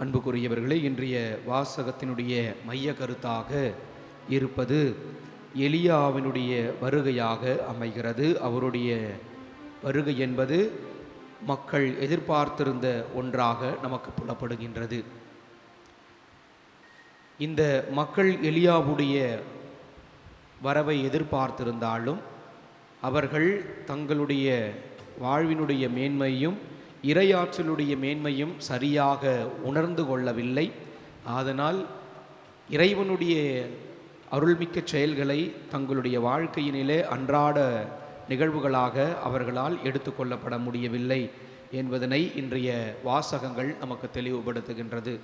அன்புக்குரியவர்களே இன்றைய வாசகத்தினுடைய மைய கருத்தாக இருப்பது எலியாவினுடைய வருகையாக அமைகிறது. அவருடைய வருகை என்பது மக்கள் எதிர்பார்த்திருந்த ஒன்றாக நமக்கு புலப்படுகின்றது. இந்த மக்கள் எலியாவுடைய வரவை எதிர்பார்த்திருந்தாலும் அவர்கள் தங்களுடைய வாழ்வினுடைய மேன்மையும் இரையாற்றலுடைய மேன்மையும் சரியாக உணர்ந்து கொள்ளவில்லை. அதனால் இறைவனுடைய அருள்மிக்க செயல்களை தங்களுடைய வாழ்க்கையினிலே அன்றாட நிகழ்வுகளாக அவர்களால் எடுத்துக்கொள்ளப்பட முடியவில்லை என்பதனை இன்றைய வாசகங்கள் நமக்கு தெளிவுபடுத்துகின்றது.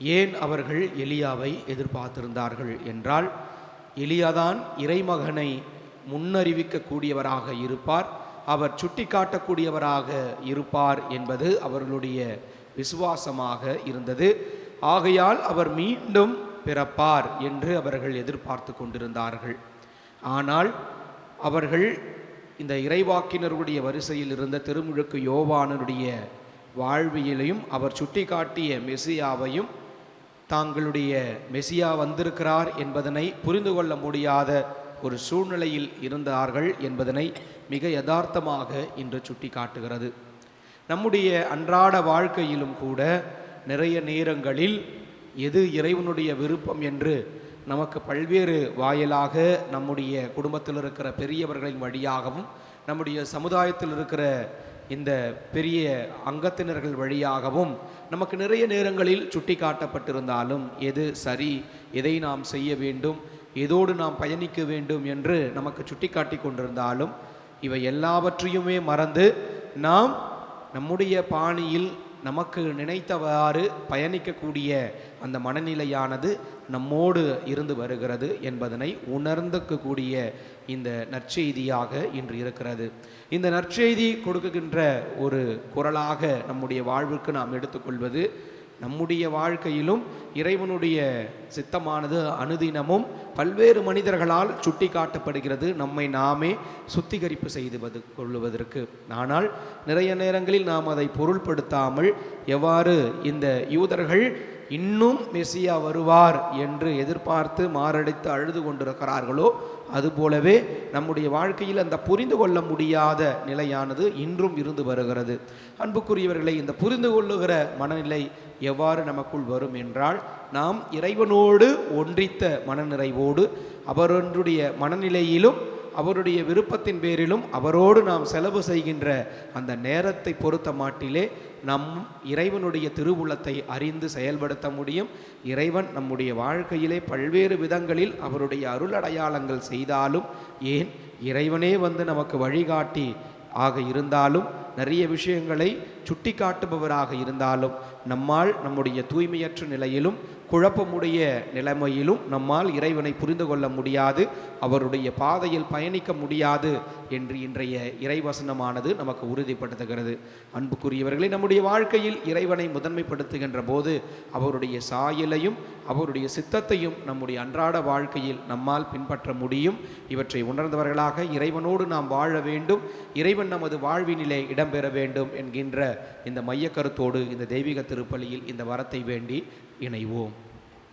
ஏன் அவர்கள் எலியாவை எதிர்பார்த்திருந்தார்கள் என்றால் எலியாதான் இறைமகனை முன்னறிவிக்கக்கூடியவராக இருப்பார். அவர் சுட்டிக்காட்டக்கூடியவராக இருப்பார் என்பது அவர்களுடைய விசுவாசமாக இருந்தது. ஆகையால் அவர் மீண்டும் பிறப்பார் என்று அவர்கள் எதிர்பார்த்து கொண்டிருந்தார்கள். ஆனால் அவர்கள் இந்த இறைவாக்கினருடைய வரிசையில் இருந்த திருமுழுக்கு யோவானனுடைய வாழ்வியலையும் அவர் சுட்டிக்காட்டிய மெசியாவையும் தாங்களுடைய மெசியா வந்திருக்கிறார் என்பதனை புரிந்து கொள்ள முடியாத ஒரு சூழ்நிலையில் இருந்தார்கள் என்பதனை மிக யதார்த்தமாக இன்று சுட்டி காட்டுகிறது நம்முடைய அன்றாட வாழ்க்கையிலும் கூட நிறைய நேரங்களில் எது இறைவனுடைய விருப்பம் என்று நமக்கு பல்வேறு வாயிலாக நம்முடைய குடும்பத்தில் இருக்கிற பெரியவர்களின் வழியாகவும் நம்முடைய சமுதாயத்தில் இருக்கிற இந்த பெரிய அங்கத்தினர்கள் வழியாகவும் நமக்கு நிறைய நேரங்களில் சுட்டி காட்டப்பட்டிருந்தாலும் எது சரி எதை நாம் செய்ய வேண்டும் எதோடு நாம் பயணிக்க வேண்டும் என்று நமக்கு சுட்டிக்காட்டி கொண்டிருந்தாலும் இவை எல்லாவற்றையுமே மறந்து நாம் நம்முடைய பாணியில் நமக்கு நினைத்தவாறு பயணிக்கக்கூடிய அந்த மனநிலையானது நம்மோடு இருந்து வருகிறது என்பதனை உணர்ந்துக்கக்கூடிய இந்த நற்செய்தியாக இன்று இருக்கிறது. இந்த நற்செய்தி கொடுக்குகின்ற ஒரு குரலாக நம்முடைய வாழ்வுக்கு நாம் எடுத்துக்கொள்வது நம்முடைய வாழ்க்கையிலும் இறைவனுடைய சித்தமானது அனுதினமும் பல்வேறு மனிதர்களால் சுட்டி காட்டப்படுகிறது நம்மை நாமே சுத்திகரிப்பு செய்து கொள்ளுவதற்கு. ஆனால் நிறைய நேரங்களில் நாம் அதை பொருள்படுத்தாமல் எவ்வாறு இந்த யூதர்கள் இன்னும் மெசியா வருவார் என்று எதிர்பார்த்து மாரடைத்து அழுது கொண்டிருக்கிறார்களோ அதுபோலவே நம்முடைய வாழ்க்கையில் அந்த புரிந்து கொள்ள முடியாத நிலையானது இன்றும் இருந்து வருகிறது. அன்புக்குரியவர்களை இந்த புரிந்து கொள்ளுகிற மனநிலை எவ்வாறு நமக்குள் வரும் என்றால் நாம் இறைவனோடு ஒன்றித்த மனநிறைவோடு அவரொன்றுடைய மனநிலையிலும் அவருடைய விருப்பத்தின் பேரிலும் அவரோடு நாம் செலவு செய்கின்ற அந்த நேரத்தை பொறுத்த மாட்டிலே நம் இறைவனுடைய திருவுளத்தை அறிந்து செயல்படுத்த முடியும். இறைவன் நம்முடைய வாழ்க்கையிலே பல்வேறு விதங்களில் அவருடைய அருள் அடையாளங்கள் செய்தாலும் ஏன் இறைவனே வந்து நமக்கு வழிகாட்டி ஆக இருந்தாலும் நிறைய விஷயங்களை சுட்டி காட்டுபவராக இருந்தாலும் நம்மால் நம்முடைய தூய்மையற்ற நிலையிலும் குழப்பமுடைய நிலைமையிலும் நம்மால் இறைவனை புரிந்து கொள்ள முடியாது அவருடைய பாதையில் பயணிக்க முடியாது என்று இன்றைய இறைவசனமானது நமக்கு உறுதிப்படுத்துகிறது. அன்புக்குரியவர்களை நம்முடைய வாழ்க்கையில் இறைவனை முதன்மைப்படுத்துகின்ற போது அவருடைய சாயலையும் அவருடைய சித்தத்தையும் நம்முடைய அன்றாட வாழ்க்கையில் நம்மால் பின்பற்ற முடியும். இவற்றை உணர்ந்தவர்களாக இறைவனோடு நாம் வாழ வேண்டும் இறைவன் நமது வாழ்வினிலே இடம்பெற வேண்டும் என்கின்ற இந்த மையக்கருத்தோடு இந்த தெய்வீக திருப்பலியில் இந்த வரத்தை வேண்டி இணைவோம்.